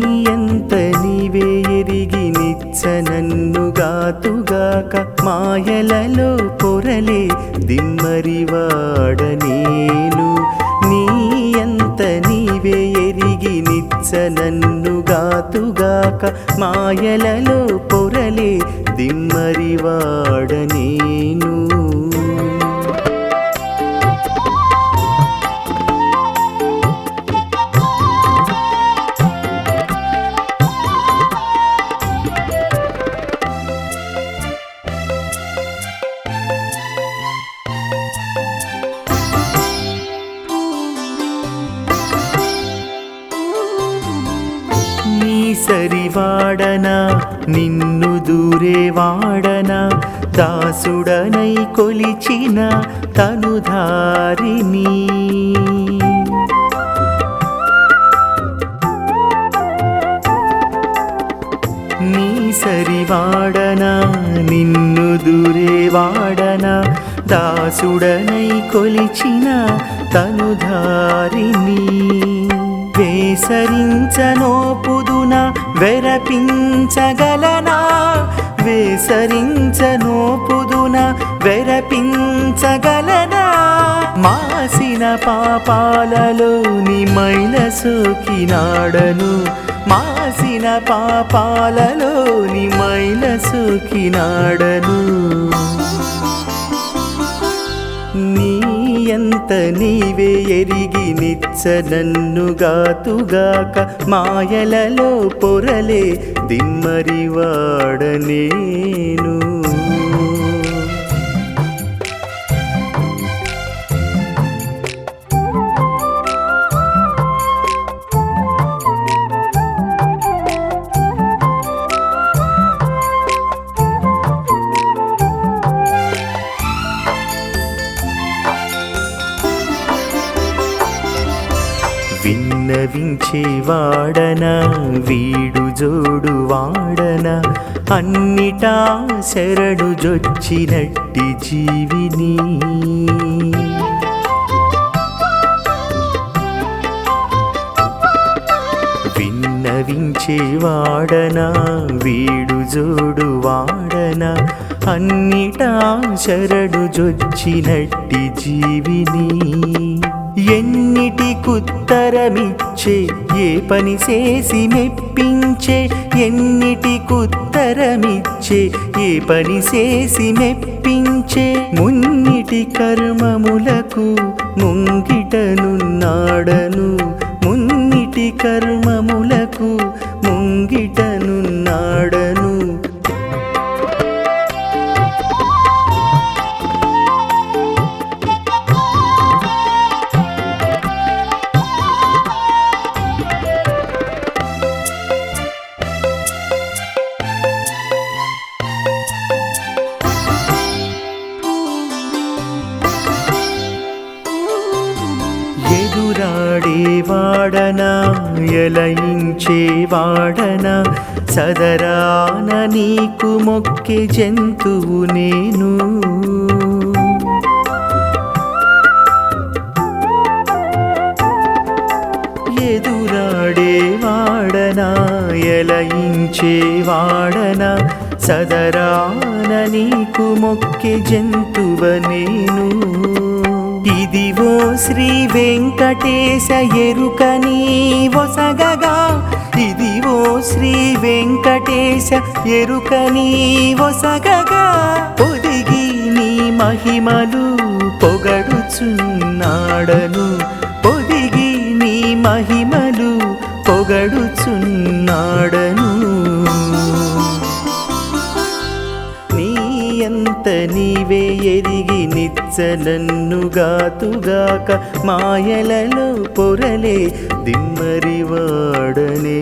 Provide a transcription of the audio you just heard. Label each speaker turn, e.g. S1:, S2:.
S1: నీయంత నీవే ఎరిగి నిచ్చనన్నుగాతుగాక మాయలలో పొరలే దిమ్మరి వాడ నేను. నీయంత నీవే ఎరిగి నిచ్చ నన్నుగాతుగాక మాయలలో పొరలే దిమ్మరివాడ నేను. నీ సరివాడనా నిన్ను దూరేవాడనా దాసుడనై కొలిచిన తనుధారిని. నీ సరివాడనా నిన్ను దూరేవాడనా దాసుడనై కొలిచిన తనుధారిని. వేసరించనోపుదు నిన్న వెరపించగలనా? వేసరించనోపుదున వెరపించగలనా? మాసిన పాపాలలోని మైల సోకినాడను మాసిన పాపాలలోని మైల సోకినాడను ఎంత నీవే ఎరిగి నిచ్చ నన్నుగాతుగాక మాయలలో పొరలే దిమ్మరివాడ వాడన వీడు జోడు వాడన? అన్నిటా శరణు జొచ్చినట్టి జీవిని. వాడన వీడు జోడు వాడన? అన్నిటా శరణు జొచ్చినట్టి జీవిని. ఎన్నిటి కుత్తరమిచ్చే ఏ పని చేసి మెప్పించే ఎన్నిటి కుత్తరమిచ్చే ఏ పని చేసి మెప్పించే మున్నిటి కర్మములకు ముంగిటనున్నాడను. మున్నిటి కర్మములకు ముంగిటనున్నాడను. వాడనా ఎలయించే వాడనా. సదరాన నీకు మొక్కే జంతువు నేను. ఎదురాడే వాడనా ఎలయించే వాడనా. సదరాన నీకు మొక్కే జంతువ నేను. ఇదివో శ్రీ వెంకటేశ ఎరుక నీ వసగగా ఇదివో శ్రీ వెంకటేశ ఎరుక నీ వసగగా పొదిగి నీ మహిమలు పొగడుచున్నాడను. పొదిగి నీ మహిమలు పొగడుచున్నాడను. నీవే ఎరిగి నిచ్చ నన్నుగాతుగాక మాయలలో పొరలే దిమ్మరివాడనే